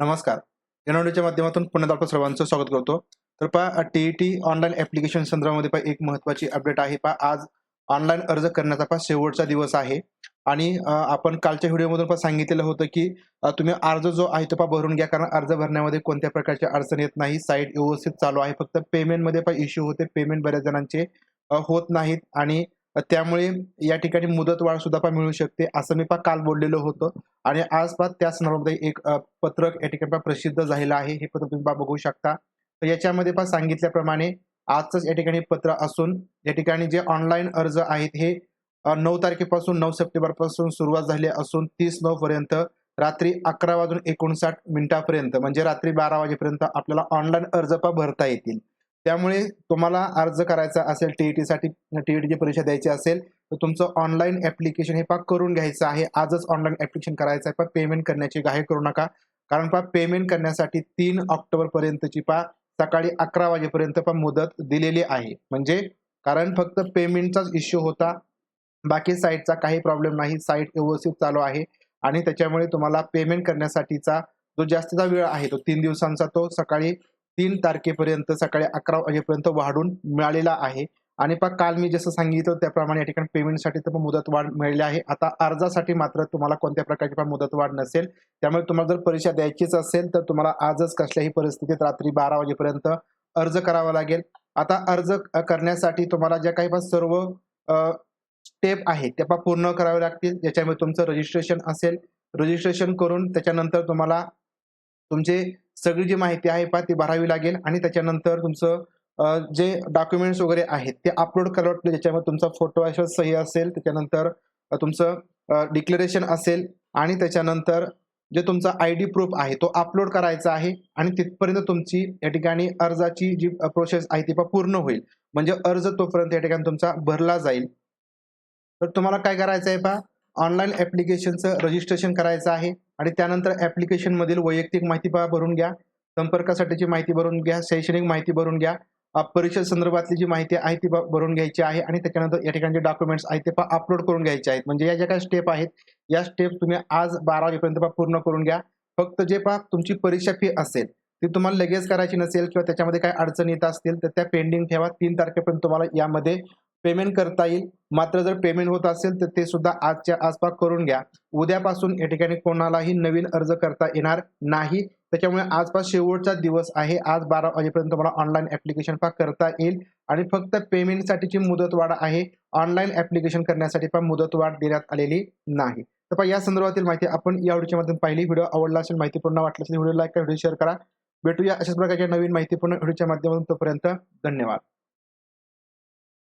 नमस्कार. एनओडीच्या माध्यमातून पुण्यात आपलं सर्वांचं स्वागत करतो. तर पहा टी ऑनलाईन ऍप्लिकेशन संदर्भामध्ये पहा एक महत्वाची अपडेट आहे. पहा आज ऑनलाईन अर्ज करण्याचा पहा शेवटचा दिवस आहे. आणि आपण कालच्या व्हिडिओमधून पण सांगितलेलं होतं की तुम्ही अर्ज जो आहे तो पहा भरून घ्या. कारण अर्ज भरण्यामध्ये कोणत्या प्रकारची अडचण येत नाही. साईट व्यवस्थित चालू आहे. फक्त पेमेंटमध्ये पण इश्यू होते. पेमेंट बऱ्याच जणांचे होत नाहीत. आणि त्यामुळे या ठिकाणी मुदतवाढ सुद्धा पण मिळू शकते असं मी पण काल बोललेलं होतं. आणि आज पहा त्या संदर्भामध्ये एक पत्रक या ठिकाणी प्रसिद्ध झालेलं आहे हे पत्रक तुम्ही बघू शकता. तर याच्यामध्ये पहा सांगितल्याप्रमाणे आजच या ठिकाणी पत्र असून या ठिकाणी जे ऑनलाईन अर्ज आहेत हे नऊ तारखेपासून नऊ सप्टेंबरपासून सुरुवात झाली असून तीस नऊ पर्यंत रात्री अकरा वाजून एकोणसाठ मिनिटापर्यंत म्हणजे रात्री बारा वाजेपर्यंत आपल्याला ऑनलाईन अर्ज पण भरता येतील. त्यामुळे तुम्हाला अर्ज करायचा असेल टीईटी साठी टीईटीची परीक्षा द्यायची असेल तर तुमचं ऑनलाईन ऍप्लिकेशन हे पा करून घ्यायचं आहे. आजच ऑनलाईन ऍप्लिकेशन करायचं आहे पा पेमेंट करण्याची घाई करू नका. कारण पहा पेमेंट करण्यासाठी तीन ऑक्टोबर पर्यंतची पहा सकाळी अकरा वाजेपर्यंत पण मुदत दिलेली आहे. म्हणजे कारण फक्त पेमेंटचाच इश्यू होता. बाकी साईटचा काही प्रॉब्लेम नाही. साईट व्यवस्थित चालू आहे. आणि त्याच्यामुळे तुम्हाला पेमेंट करण्यासाठीचा जो जास्तीचा वेळ आहे तो तीन दिवसांचा तो सकाळी तीन तारखेपर्यंत सकाळी अकरा वाजेपर्यंत वाढून मिळालेला आहे. आणि पहा काल मी जसं सांगितलं त्याप्रमाणे या ठिकाणी पेमेंटसाठी तर मुदत वाढ मिळाली आहे. आता अर्जासाठी मात्र तुम्हाला कोणत्या प्रकारची पण मुदत वाढ नसेल. त्यामुळे तुम्हाला जर परीक्षा द्यायचीच असेल तर तुम्हाला आजच कसल्याही परिस्थितीत रात्री बारा वाजेपर्यंत अर्ज करावा लागेल. आता अर्ज करण्यासाठी तुम्हाला ज्या काही पण सर्व स्टेप आहेत त्या पहा पूर्ण करावे लागतील. ज्याच्यामुळे तुमचं रजिस्ट्रेशन असेल. रजिस्ट्रेशन करून त्याच्यानंतर तुम्हाला तुमचे सगळी जी माहिती आहे पा ती भरावी लागेल आणि त्याच्यानंतर तुमचं जे डॉक्युमेंट्स वगैरे आहेत ते अपलोड करावं ज्याच्यामध्ये तुमचा फोटो असेल सही असेल त्याच्यानंतर तुमचं डिक्लेरेशन असेल आणि त्याच्यानंतर जे तुमचा आय डी प्रूफ आहे तो अपलोड करायचा आहे आणि तिथपर्यंत तुमची या ठिकाणी अर्जाची जी प्रोसेस आहे ती पूर्ण होईल. म्हणजे अर्ज तोपर्यंत या ठिकाणी तुमचा भरला जाईल. तर तुम्हाला काय करायचं आहे पहा ऑनलाईन ऍप्लिकेशनचं रजिस्ट्रेशन करायचं आहे. आणि त्यानंतर ॲप्लिकेशनमधील वैयक्तिक माहिती पहा भरून घ्या. संपर्कासाठीची माहिती भरून घ्या शैक्षणिक माहिती भरून घ्या. परिषद संदर्भातली जी माहिती आहे ती भरून घ्यायची आहे आणि त्याच्यानंतर या ठिकाणी डॉक्युमेंट्स आहेत ते अपलोड करून घ्यायचे आहेत. म्हणजे या ज्या काही स्टेप आहेत या स्टेप तुम्ही आज बारावीपर्यंत पहा पूर्ण करून घ्या. फक्त जे पहा तुमची परीक्षा फी असेल ती तुम्हाला लगेच करायची नसेल किंवा त्याच्यामध्ये काही अडचण येत असतील तर त्या पेंडिंग ठेवा. तीन तारखेपर्यंत तुम्हाला यामध्ये पेमेंट करता येईल. मात्र जर पेमेंट होत असेल तर ते सुद्धा आजच्या आसपास करून घ्या. उद्यापासून या ठिकाणी कोणालाही नवीन अर्ज करता येणार नाही. त्याच्यामुळे आजपास शेवटचा दिवस आहे. आज बारा वाजेपर्यंत तुम्हाला ऑनलाईन ऍप्लिकेशन पण करता येईल. आणि फक्त पेमेंटसाठीची मुदतवाढ आहे. ऑनलाईन ऍप्लिकेशन करण्यासाठी पण मुदतवाढ देण्यात आलेली नाही. तर या संदर्भातील माहिती आपण या व्हिडिओच्या माध्यमातून पाहिली. व्हिडिओ आवडला असेल माहिती पूर्ण वाटलं असेल व्हिडिओ लाईक करा व्हिडिओ शेअर करा. भेटूया अशाच प्रकारच्या नवीन माहितीपूर्ण व्हिडिओच्या माध्यमातून तोपर्यंत धन्यवाद.